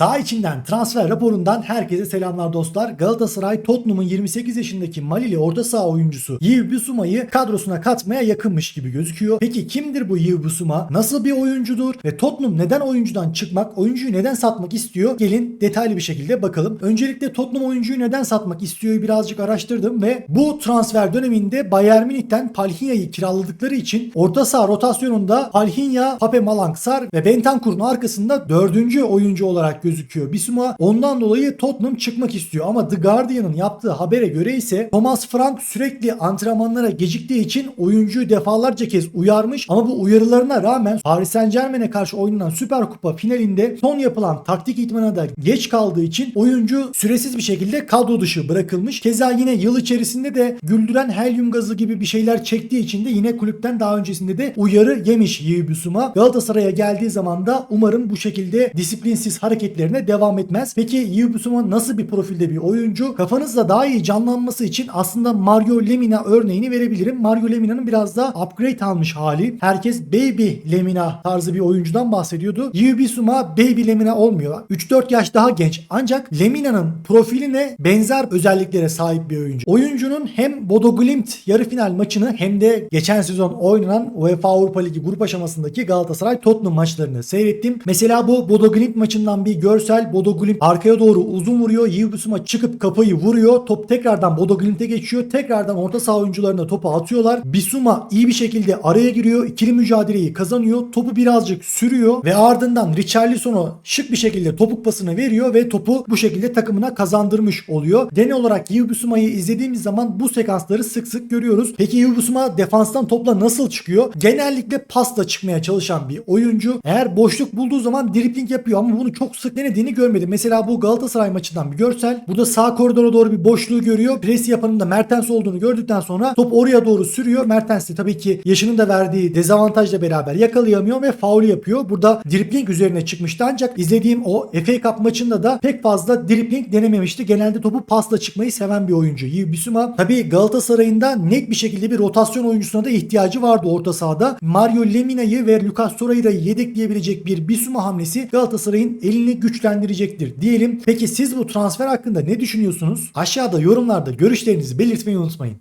Sağ içinden transfer raporundan herkese selamlar dostlar. Galatasaray Tottenham'ın 28 yaşındaki Malili orta saha oyuncusu Yves Bissouma'yı kadrosuna katmaya yakınmış gibi gözüküyor. Peki kimdir bu Yves Bissouma? Nasıl bir oyuncudur? Ve Tottenham neden oyuncudan çıkmak, oyuncuyu neden satmak istiyor? Gelin detaylı bir şekilde bakalım. Öncelikle Tottenham oyuncuyu neden satmak istiyor birazcık araştırdım ve bu transfer döneminde Bayern Münih'ten Palhinya'yı kiraladıkları için orta saha rotasyonunda Palhinya, Pape Malanksar ve Bentancur'un arkasında dördüncü oyuncu olarak gözüküyor. Bissouma ondan dolayı Tottenham çıkmak istiyor ama The Guardian'ın yaptığı habere göre ise Thomas Frank sürekli antrenmanlara geciktiği için oyuncuyu defalarca kez uyarmış ama bu uyarılarına rağmen Paris Saint Germain'e karşı oynanan Süper Kupa finalinde son yapılan taktik itmana da geç kaldığı için oyuncu süresiz bir şekilde kadro dışı bırakılmış. Keza yine yıl içerisinde de güldüren helyum gazı gibi bir şeyler çektiği için de yine kulüpten daha öncesinde de uyarı yemiş Yves Bissouma. Galatasaray'a geldiği zaman da umarım bu şekilde disiplinsiz hareketlerine devam etmez. Peki Yves Bissouma nasıl bir profilde bir oyuncu? Kafanızda daha iyi canlanması için aslında Mario Lemina örneğini verebilirim. Mario Lemina'nın biraz da upgrade almış hali. Herkes Baby Lemina tarzı bir oyuncudan bahsediyordu. Yves Bissouma Baby Lemina olmuyor. 3-4 yaş daha genç. Ancak Lemina'nın profiline benzer özelliklere sahip bir oyuncu. Oyuncunun hem Bodo Glimt yarı final maçını hem de geçen sezon oynanan UEFA Avrupa Ligi grup aşamasındaki Galatasaray Tottenham maçlarını seyrettim. Mesela bu Bodo Glimt maçından bir görsel Bodo Glimt arkaya doğru uzun vuruyor. Yves Bissouma çıkıp kafayı vuruyor. Top tekrardan Bodo Glimt'e geçiyor. Tekrardan orta saha oyuncularına topu atıyorlar. Bissouma iyi bir şekilde araya giriyor. İkili mücadeleyi kazanıyor. Topu birazcık sürüyor ve ardından Richarlison'a şık bir şekilde topuk pasını veriyor ve topu bu şekilde takımına kazandırmış oluyor. Genel olarak Yves Bissouma'yı izlediğimiz zaman bu sekansları sık sık görüyoruz. Peki Yves Bissouma defanstan topla nasıl çıkıyor? Genellikle pasla çıkmaya çalışan bir oyuncu. Eğer boşluk bulduğu zaman dribling yapıyor ama bunu çok sık denediğini görmedim. Mesela bu Galatasaray maçından bir görsel. Burada sağ koridora doğru bir boşluğu görüyor. Pres yapanın da Mertens olduğunu gördükten sonra top oraya doğru sürüyor. Mertens de tabii ki yaşının da verdiği dezavantajla beraber yakalayamıyor ve faul yapıyor. Burada dribling üzerine çıkmıştı ancak izlediğim o FA Cup maçında da pek fazla dribling denememişti. Genelde topu pasla çıkmayı seven bir oyuncu. Yves Bissouma tabii Galatasaray'ın da net bir şekilde bir rotasyon oyuncusuna da ihtiyacı vardı orta sahada. Mario Lemina'yı ve Lucas Torreira'yı yedekleyebilecek bir Bissouma hamlesi Galatasaray'ın elini güçlendirecektir diyelim. Peki siz bu transfer hakkında ne düşünüyorsunuz? Aşağıda yorumlarda görüşlerinizi belirtmeyi unutmayın.